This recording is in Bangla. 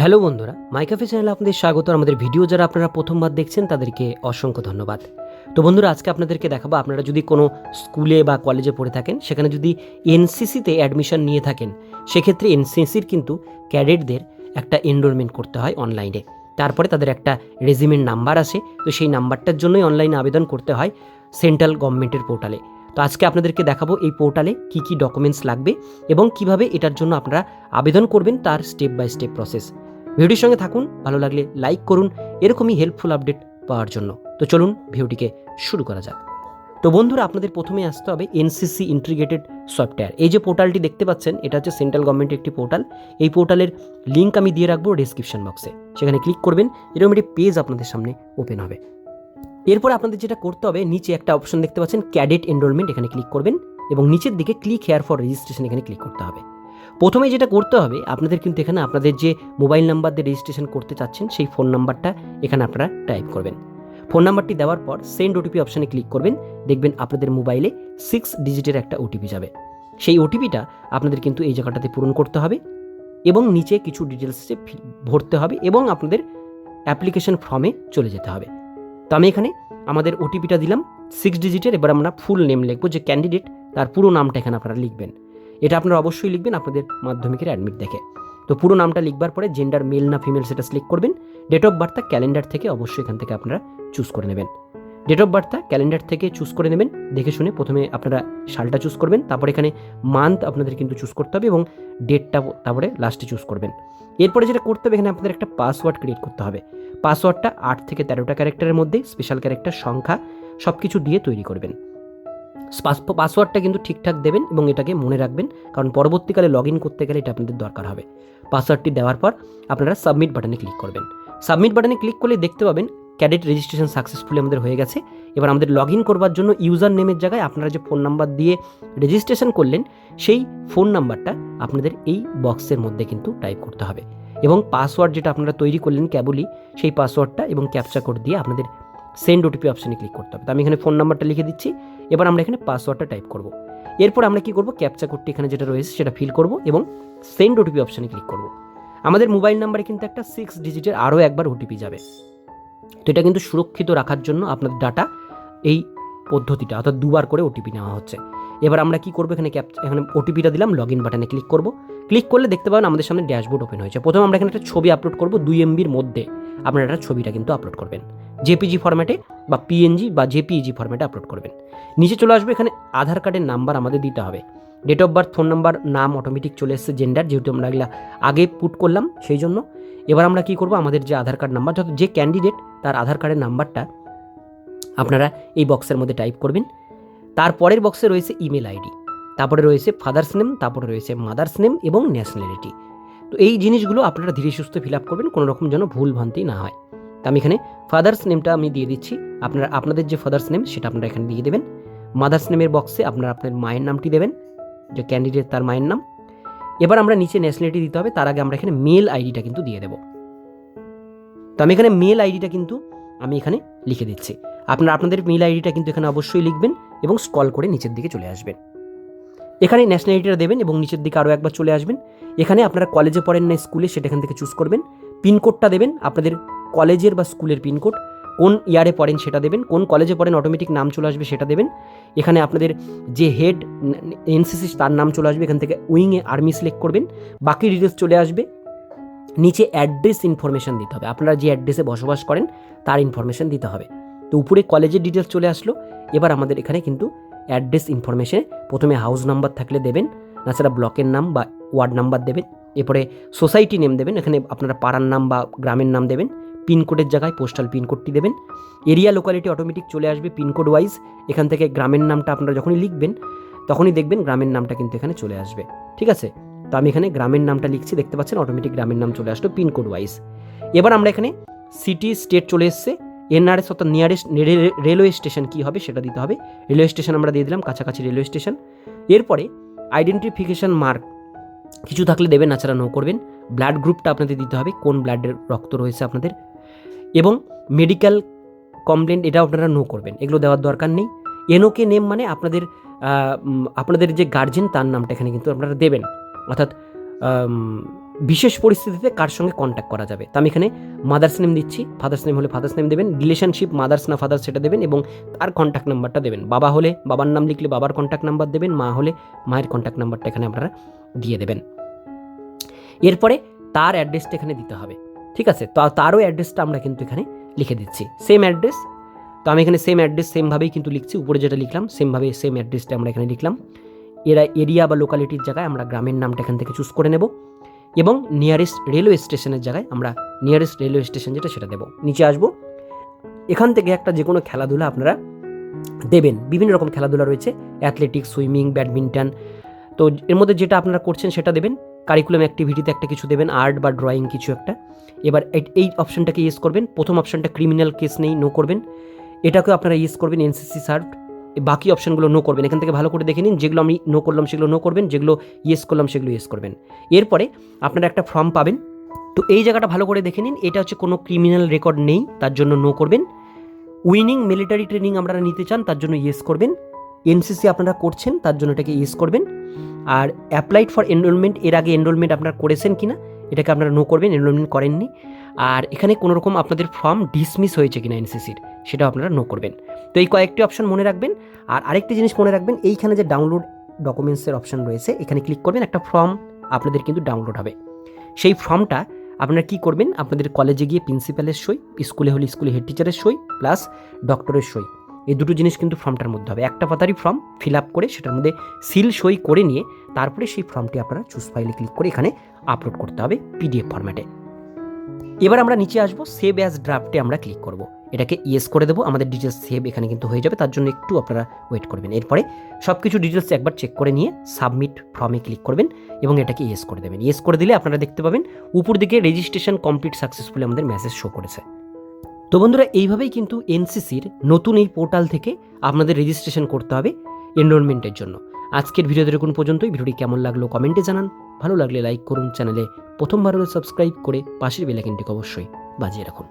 হ্যালো বন্ধুরা, মাইকাফে চ্যানেলে আপনাদের স্বাগত। আমাদের ভিডিও যারা আপনারা প্রথমবার দেখছেন, তাদেরকে অসংখ্য ধন্যবাদ। তো বন্ধুরা, আজকে আপনাদেরকে দেখাবো, আপনারা যদি কোনো স্কুলে বা কলেজে পড়ে থাকেন, সেখানে যদি এনসিসিতে অ্যাডমিশন নিয়ে থাকেন, সেক্ষেত্রে এনসিসির কিন্তু ক্যাডেটদের একটা এনরোলমেন্ট করতে হয় অনলাইনে তারপরে তাদের একটা রেজিমেন্ট নাম্বার আসে, তো সেই নাম্বারটার জন্যই অনলাইনে আবেদন করতে হয় সেন্ট্রাল গভর্নমেন্টের পোর্টালে তো আজকে আপনাদেরকে দেখাবো এই পোর্টালে কি কি ডকুমেন্টস লাগবে এবং কীভাবে এটার জন্য আপনারা আবেদন করবেন তার স্টেপ বাই স্টেপ প্রসেস ভিডিওর সঙ্গে থাকুন, ভালো লাগলে লাইক করুন, এরকমই হেল্পফুল আপডেট পাওয়ার জন্য। তো চলুন ভিডিওটিকে শুরু করা যাক। তো বন্ধুরা, আপনাদের প্রথমে আসতে হবে এনসিসি ইন্টিগ্রেটেড সফটওয়্যার এই যে পোর্টালটি দেখতে পাচ্ছেন, এটা হচ্ছে সেন্ট্রাল গভর্নমেন্টের একটি পোর্টাল। এই পোর্টালের লিঙ্ক আমি দিয়ে রাখব ডিসক্রিপশন বক্সে সেখানে ক্লিক করবেন, এরকম একটি পেজ আপনাদের সামনে ওপেন হবে। এরপর আপনাদের যেটা করতে হবে, নিচে একটা অপশন দেখতে পাচ্ছেন ক্যাডেট এনরোলমেন্ট এখানে ক্লিক করবেন এবং নিচের দিকে ক্লিক হেয়ার ফর রেজিস্ট্রেশন এখানে ক্লিক করতে হবে। প্রথমে যেটা করতে হবে, আপনাদের কিন্তু এখানে আপনাদের যে মোবাইল নাম্বার দিয়ে রেজিস্ট্রেশন করতে চাচ্ছেন, সেই ফোন নাম্বারটা এখানে আপনারা টাইপ করবেন। ফোন নাম্বারটি দেওয়ার পর সেন্ড ওটিপি অপশানে ক্লিক করবেন, দেখবেন আপনাদের মোবাইলে সিক্স ডিজিটের একটা ওটিপি যাবে। সেই ওটিপিটা আপনাদের কিন্তু এই জায়গাটাতে পূরণ করতে হবে এবং নিচে কিছু ডিটেলসে ভরতে হবে এবং আপনাদের অ্যাপ্লিকেশন ফর্মে চলে যেতে হবে। তো আমি এখানে আমাদের ওটিপিটা দিলাম সিক্স ডিজিটের এবার আমরা ফুল নেম লিখব যে ক্যান্ডিডেট তার পুরো নামটা এখানে আপনারা লিখবেন। এটা আপনারা অবশ্যই লিখবেন আপনাদের মাধ্যমিকের অ্যাডমিট দেখে। তো পুরো নামটা লিখবার পরে জেন্ডার মেল না ফিমেল সেটা সিলেক্ট করবেন। ডেট অফ বার্থটা ক্যালেন্ডার থেকে অবশ্যই এখান থেকে আপনারা চুজ করে নেবেন। ডেট অফ বার্থটা ক্যালেন্ডার থেকে চুজ করে নেবেন। দেখে শুনে প্রথমে আপনারা সালটা চুজ করবেন। তারপর এখানে মান্থ আপনাদের কিন্তু চুজ করতে হবে এবং ডেটটা তারপরে লাস্টে চুজ করবেন। এরপরে যেটা করতে হবে, এখানে আপনাদের একটা পাসওয়ার্ড ক্রিয়েট করতে হবে। পাসওয়ার্ডটা আট থেকে তেরোটা ক্যারেক্টারের মধ্যে স্পেশাল ক্যারেক্টার সংখ্যা সব কিছু দিয়ে তৈরি করবেন। পাসওয়ার্ডটা কিন্তু ঠিকঠাক দেবেন এবং এটাকে মনে রাখবেন, কারণ পরবর্তীকালে লগ ইন করতে গেলে এটা আপনাদের দরকার হবে। পাসওয়ার্ডটি দেওয়ার পর আপনারা সাবমিট বাটনে ক্লিক করবেন। সাবমিট বাটনে ক্লিক করলে দেখতে পাবেন ক্যাডেট রেজিস্ট্রেশন সাকসেসফুলি আমাদের হয়ে গেছে। এবার আমাদের লগ ইন করবার জন্য ইউজার নেমের জায়গায় আপনারা যে ফোন নাম্বার দিয়ে রেজিস্ট্রেশন করলেন, সেই ফোন নাম্বারটা আপনাদের এই বক্সের মধ্যে কিন্তু টাইপ করতে হবে। এবং পাসওয়ার্ড যেটা আপনারা তৈরি করলেন ক্যাবলি সেই পাসওয়ার্ডটা এবং ক্যাপচা কোড দিয়ে আপনাদের সেন্ড ওটিপি অপশানে ক্লিক করতে হবে। তো আমি এখানে ফোন নাম্বারটা লিখে দিচ্ছি। এবার আমরা এখানে পাসওয়ার্ডটা টাইপ করব। এরপর আমরা কি করব? ক্যাপচা কোডটি এখানে যেটা রয়েছে সেটা ফিল করব এবং সেন্ড ওটিপি অপশানে ক্লিক করব। আমাদের মোবাইল নাম্বারে কিন্তু একটা সিক্স ডিজিটের আরও একবার ওটিপি যাবে। তো এটা কিন্তু সুরক্ষিত রাখার জন্য আপনাদের ডাটা এই পদ্ধতিটা, অর্থাৎ দুবার করে ওটিপি নেওয়া হচ্ছে। এবার আমরা কি করব? এখানে ক্যাপ এখানে ওটিপিটা দিলাম লগ ইন বাটনে ক্লিক করব। ক্লিক করলে দেখতে পাবেন আমাদের সামনে ড্যাশবোর্ড ওপেন হয়েছে। প্রথমে আমরা এখানে একটা ছবি আপলোড করব দুই এমবির মধ্যে। আপনারা একটা ছবিটা কিন্তু আপলোড করবেন। জেপিজি ফরম্যাটে বা পিএনজি বা জেপিইজি ফরম্যাটে আপলোড করবেন। নিচে চলে আসবে, এখানে আধার কার্ডের নাম্বার আমাদের দিতে হবে। Date of birth phone number নাম অটোমেটিক চলে এসেছে জেন্ডার যেহেতু আমরা এগুলা আগে পুট করলাম সেই জন্য। এবার আমরা কি করব? আমাদের যে আধার কার্ড নাম্বার যত যে ক্যান্ডিডেট তার আধার কার্ডের নাম্বারটা আপনারা এই বক্সের মধ্যে টাইপ করবেন। তারপরের বক্সে রয়েছে ইমেল আইডি তারপরে রয়েছে ফাদার্স নেম তারপরে রয়েছে মাদার্স নেম এবং ন্যাশনালিটি তো এই জিনিসগুলো আপনারা ধীরে সুস্থ ফিল আপ করবেন, কোনো রকম যেন ভুল ভ্রান্তি না হয়। তো আমি এখানে ফাদার্স নেমটা আমি দিয়ে দিচ্ছি। আপনারা, আপনাদের যে ফাদার্স নেম সেটা আপনারা এখানে দিয়ে দেবেন। মাদার্স নেমের বক্সে আপনারা আপনার মায়ের নামটি দেবেন, যে ক্যান্ডিডেট তার মায়ের নাম। এবার আমরা নিচে ন্যাশনালিটি দিতে হবে, তার আগে আমরা এখানে মেল আইডিটা কিন্তু দিয়ে দেবো। তো আমি এখানে মেল আইডিটা কিন্তু আমি এখানে লিখে দিচ্ছি। আপনারা, আপনাদের মেল আইডিটা কিন্তু এখানে অবশ্যই লিখবেন এবং স্কল করে নিচের দিকে চলে আসবেন। এখানে ন্যাশনালিটিটা দেবেন এবং নিচের দিকে আরও একবার চলে আসবেন। এখানে আপনারা কলেজে পড়েন না স্কুলে সেটা এখান থেকে চুজ করবেন। পিনকোডটা দেবেন, আপনাদের কলেজের বা স্কুলের পিনকোড কোন ইয়ারে পড়েন সেটা দেবেন, কোন কলেজে পড়েন অটোমেটিক নাম চলে আসবে সেটা দেবেন। এখানে আপনাদের যে হেড এনসিসি তার নাম চলে আসবে, এখান থেকে উইংয়ে আর্মি সিলেক্ট করবেন। বাকি ডিটেলস চলে আসবে। নিচে অ্যাড্রেস ইনফরমেশান দিতে হবে। আপনারা যে অ্যাড্রেসে বসবাস করেন, তার ইনফরমেশান দিতে হবে। তো উপরে কলেজের ডিটেলস চলে আসলো। এবার আমাদের এখানে কিন্তু অ্যাড্রেস ইনফরমেশনে প্রথমে হাউস নাম্বার থাকলে দেবেন, তাছাড়া ব্লকের নাম বা ওয়ার্ড নাম্বার দেবেন, এরপরে সোসাইটি নেম দেবেন, এখানে আপনারা পাড়ার নাম বা গ্রামের নাম দেবেন। পিনকোডের জায়গায় পোস্টাল পিনকোডটি দেবেন। এরিয়া লোকালিটি অটোমেটিক চলে আসবে পিনকোড ওয়াইজ এখান থেকে গ্রামের নামটা আপনারা যখনই লিখবেন, তখনই দেখবেন গ্রামের নামটা কিন্তু এখানে চলে আসবে। ঠিক আছে? তো আমি এখানে গ্রামের নামটা লিখছি, দেখতে পাচ্ছেন অটোমেটিক গ্রামের নাম চলে আসলো পিনকোড ওয়াইজ এবার আমরা এখানে সিটি স্টেট চলে এসছে। এনআরএস অর্থাৎ নিয়ারেস্ট রেলওয়ে স্টেশন কী হবে সেটা দিতে হবে। রেলওয়ে স্টেশন আমরা দিয়ে দিলাম, কাছাকাছি রেলওয়ে স্টেশন এরপরে আইডেন্টিফিকেশন মার্ক কিছু থাকলে দেবেন নাছাড়া নো করবেন। ব্লাড গ্রুপটা আপনাদের দিতে হবে, কোন ব্লাডের রক্ত রয়েছে আপনাদের। এবং মেডিকেল কমপ্লেন এটাও আপনারা নো করবেন। এগুলো দেওয়ার দরকার নেই। এনওকে নেম মানে আপনাদের আপনাদের যে গার্জেন তার নামটা এখানে কিন্তু আপনারা দেবেন। অর্থাৎ বিশেষ পরিস্থিতিতে কার সঙ্গে কন্ট্যাক্ট করা যাবে। তো আমি এখানে মাদার্স নেম দিচ্ছি। ফাদার্স নেম হলে ফাদার্স নেম দেবেন। রিলেশনশিপ মাদার্স না ফাদার্স সেটা দেবেন এবং তার কন্ট্যাক্ট নাম্বারটা দেবেন। বাবা হলে বাবার নাম লিখলে বাবার কন্ট্যাক্ট নাম্বার দেবেন। মা হলে মায়ের কন্ট্যাক্ট নাম্বারটা এখানে আপনারা দিয়ে দেবেন। এরপরে তার অ্যাড্রেসটা এখানে দিতে হবে। ঠিক আছে? তো তারও অ্যাড্রেসটা আমরা কিন্তু এখানে লিখে দিচ্ছি। সেম অ্যাড্রেস তো আমি এখানে সেম অ্যাড্রেস সেমভাবেই কিন্তু লিখছি। উপরে যেটা লিখলাম সেমভাবে সেম অ্যাড্রেসটা আমরা এখানে লিখলাম। এরা এরিয়া বা লোকালিটির জায়গায় আমরা গ্রামের নামটা এখান থেকে চুজ করে নেব এবং নিয়ারেস্ট রেলওয়ে স্টেশনের জায়গায় আমরা নিয়ারেস্ট রেলওয়ে স্টেশন যেটা সেটা দেবো। নিচে আসব। এখান থেকে একটা যে কোনো খেলাধুলা আপনারা দেবেন। বিভিন্ন রকম খেলাধুলা রয়েছে। অ্যাথলেটিক্স সুইমিং ব্যাডমিন্টন তো এর মধ্যে যেটা আপনারা করছেন সেটা দেবেন। কারিকুলাম অ্যাক্টিভিটিতে একটা কিছু দেবেন আর্ট বা ড্রয়িং কিছু একটা। এবার এই- অপশনটাকে ইউজ করবেন, প্রথম অপশনটা ক্রিমিনাল কেস নেই নো করবেন। এটাকেও আপনারা ইউজ করবেন এনসিসি সার্ভড বাকি অপশনগুলো নো করবেন। এখান থেকে ভালো করে দেখে নিন, যেগুলো আমি নো করলাম সেগুলো নো করবেন, যেগুলো ইয়েস করলাম সেগুলো ইয়েস করবেন। এরপরে আপনারা একটা ফর্ম পাবেন। তো এই জায়গাটা ভালো করে দেখে নিন, এটা হচ্ছে কোনো ক্রিমিনাল রেকর্ড নেই, তার জন্য নো করবেন। উইনিং মিলিটারি ট্রেনিং আপনারা নিতে চান, তার জন্য ইয়েস করবেন। এনসিসি আপনারা করছেন, তার জন্য এটাকে ইয়েস করবেন। আর অ্যাপ্লাইড ফর এনরোলমেন্ট এর আগে এনরোলমেন্ট আপনারা করেছেন কি না এটাকে আপনারা নো করবেন এনরোলমেন্ট করেননি। আর এখানে কোনো রকম আপনাদের ফর্ম ডিসমিস হয়েছে কিনা এনসিসির সেটাও আপনারা নো করবেন। তো এই কয়েকটি অপশন মনে রাখবেন। আর আরেকটি জিনিস মনে রাখবেন, এইখানে যে ডাউনলোড ডকুমেন্টসের অপশন রয়েছে, এখানে ক্লিক করবেন, একটা ফর্ম আপনাদের কিন্তু ডাউনলোড হবে। সেই ফর্মটা আপনারা কি করবেন, আপনাদের কলেজে গিয়ে প্রিন্সিপালের সই স্কুলে হলে স্কুলে হেড টিচারের সই প্লাস ডক্টরের সই। এই দুটো জিনিস কিন্তু ফর্মটার মধ্যে হবে। একটা পাতারই ফর্ম ফিল আপ করে সেটার মধ্যে সিল সই করে নিয়ে তারপরে সেই ফর্মটি আপনারা চুজ ফাইলে ক্লিক করে এখানে আপলোড করতে হবে পিডিএফ ফর্ম্যাটে এবার আমরা নিচে আসব সেভ অ্যাজ ড্রাফটে আমরা ক্লিক করব। এটাকে ইয়েস করে দেবো, আমাদের ডিটেলস সেভ এখানে কিন্তু হয়ে যাবে, তার জন্য একটু আপনারা ওয়েট করবেন। এরপরে সব কিছু ডিটেলস একবার চেক করে নিয়ে সাবমিট ফর্মে ক্লিক করবেন এবং এটাকে ইয়েস করে দেবেন। ইয়েস করে দিলে আপনারা দেখতে পাবেন, উপর দিকে রেজিস্ট্রেশন কমপ্লিট সাকসেসফুলি আমাদের মেসেজ শো করেছে। তো বন্ধুরা, এইভাবেই কিন্তু এনসিসির নতুন এই পোর্টাল থেকে আপনাদের রেজিস্ট্রেশন করতে হবে এনরোলমেন্টের জন্য। আজকের ভিডিওতে এরকম পর্যন্তই। ভিডিওটি কেমন লাগল কমেন্টে জানান। ভালো লাগলে লাইক করুন চ্যানেলে প্রথমবার সাবস্ক্রাইব করে পাশের বেলাইকনটিকে অবশ্যই বাজিয়ে রাখুন।